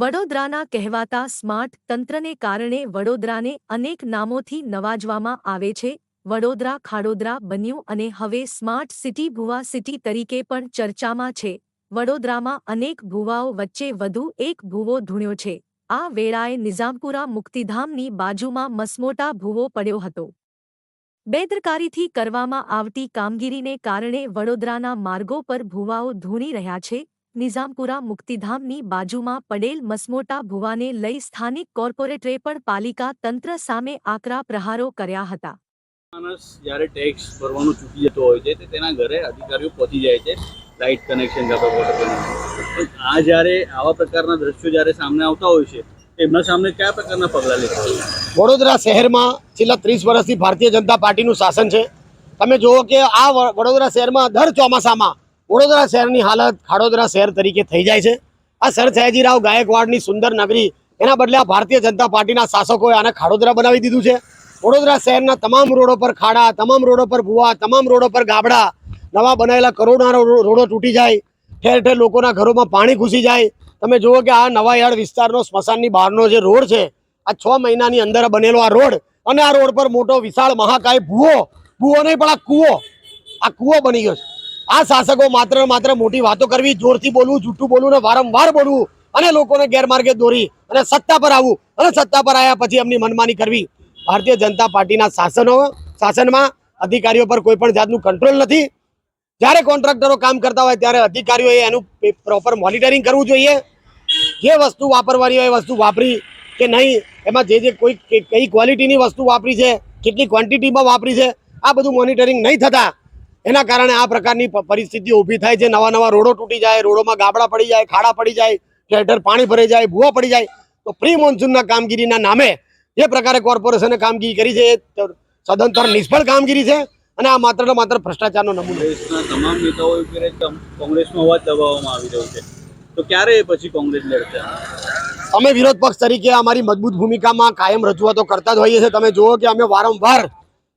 વડોદરાના કહેવાતા સ્માર્ટ તંત્રને કારણે વડોદરાને અનેક નામોથી નવાજવામાં આવે છે. વડોદરા ખાડોદરા બન્યું અને હવે સ્માર્ટ સિટી ભુવા સિટી તરીકે પણ ચર્ચામાં છે. વડોદરામાં અનેક ભુવાઓ વચ્ચે વધુ એક ભુવો ધૂણ્યો છે. આ વેળાએ નિઝામપુરા મુક્તિધામની બાજુમાં મસમોટા ભુવો પડ્યો હતો. બેદરકારીથી કરવામાં આવતી કામગીરીને કારણે વડોદરાના માર્ગો પર ભુવાઓ ધૂણી રહ્યા છે. નિઝામપુરા મુક્તિધામની બાજુમાં પડેલ મસમોટા ભુવાને લઈ સ્થાનિક કોર્પોરેટરે પણ પાલિકા તંત્ર સામે આકરા પ્રહારો કર્યા હતા. માણસ જ્યારે ટેક્સ ભરવાનું ચૂકી જતો હોય છે તેના ઘરે અધિકારીઓ પહોંચી જાય છે લાઇટ કનેક્શન કાં વોટર પણ આ જ્યારે આવા પ્રકારના દ્રશ્યો જ્યારે સામે આવતા હોય છે એમના સામે કયા પ્રકારના પગલાં લેતા હોય વડોદરા શહેરમાં છેલ્લા ત્રીસ વર્ષથી ભારતીય જનતા પાર્ટીનું શાસન છે. તમે જુઓ કે આ વડોદરા શહેરમાં દર ચોમાસામાં વડોદરા શહેરની હાલત ખાડોદરા શહેર તરીકે થઈ જાય છે. આ સર સયાજીરાવ ગાયકવાડની સુંદર નગરી, એના બદલે આ ભારતીય જનતા પાર્ટીના શાસકોએ આને ખાડોદરા બનાવી દીધું છે. વડોદરા શહેરના તમામ રોડો પર ખાડા, તમામ રોડો પર ભૂવા, તમામ રોડો પર ગાબડા, નવા બનાવેલા કરોડના રોડો તૂટી જાય. ઠેર ઠેર લોકોના ઘરોમાં પાણી ઘૂસી જાય. તમે જુઓ કે આ નવાયાર્ડ વિસ્તારનો સ્મશાનની બહારનો જે રોડ છે, આ છ મહિનાની અંદર બનેલો આ રોડ, અને આ રોડ પર મોટો વિશાળ મહાકાય ભૂવો. ભૂવો નહીં પણ આ કૂવો. આ કૂવો બની ગયો છે. આ શાસકો માત્ર માત્ર મોટી વાતો કરવી, જોરથી બોલવું, જૂઠું બોલવું ને વારંવાર બોલવું અને લોકોને ગેરમાર્ગે દોરી અને સત્તા પર આવવું અને સત્તા પર આવ્યા પછી એમની મનમાની કરવી. ભારતીય જનતા પાર્ટીના શાસનો, શાસનમાં અધિકારીઓ પર કોઈ પણ જાતનું કંટ્રોલ નથી. જ્યારે કોન્ટ્રાક્ટરો કામ કરતા હોય ત્યારે અધિકારીઓએ એનું પ્રોપર મોનિટરિંગ કરવું જોઈએ. જે વસ્તુ વાપરવાની હોય એ વસ્તુ વાપરી કે નહીં, એમાં જે જે કોઈ કઈ ક્વોલિટીની વસ્તુ વાપરી છે, કેટલી ક્વોન્ટિટીમાં વાપરી છે, આ બધું મોનિટરિંગ નહીં થતા. એના કારણે આ પ્રકારની પરિસ્થિતિ ઊભી થાય છે. નવા નવા રોડો તૂટી જાય રોડોમાં ગાબડા પડી જાય ખાડા પડી જાય ઠેર પાણી ભરાઈ જાય ભૂવા પડી જાય. તો પ્રી મોન્સૂનના કામગીરીના નામે જે પ્રકારે કોર્પોરેશને કામગીરી કરી છે એ સદંતર નિષ્ફળ કામગીરી છે અને આ માત્ર ને માત્ર ભ્રષ્ટાચારનો નમૂનો. તમામ નેતાઓ કોંગ્રેસનો અવાજ દબાવવામાં આવી રહ્યો છે. તો ક્યારે પછી કોંગ્રેસ લડશે? અમે વિરોધ પક્ષ તરીકે અમારી મજબૂત ભૂમિકામાં કાયમ રજૂઆતો કરતા જ હોઈએ છીએ. તમે જુઓ કે અમે વારંવાર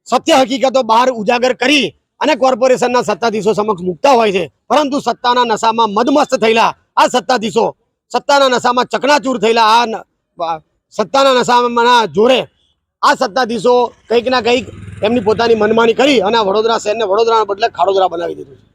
સત્ય હકીકતો બહાર ઉજાગર કરી અને કોર્પોરેશનના સત્તાધીશો સમક્ષ મૂકતા હોય છે. પરંતુ સત્તાના નશામાં મદમસ્ત થયેલા આ સત્તાધીશો, સત્તાના નશામાં ચકનાચૂર થયેલા આ સત્તાના નશામાં જોડે આ સત્તાધીશો કંઈક ના કંઈક એમની પોતાની મનમાની કરી અને વડોદરા શહેરને વડોદરાના બદલે ખાડોદરા બનાવી દીધું છે.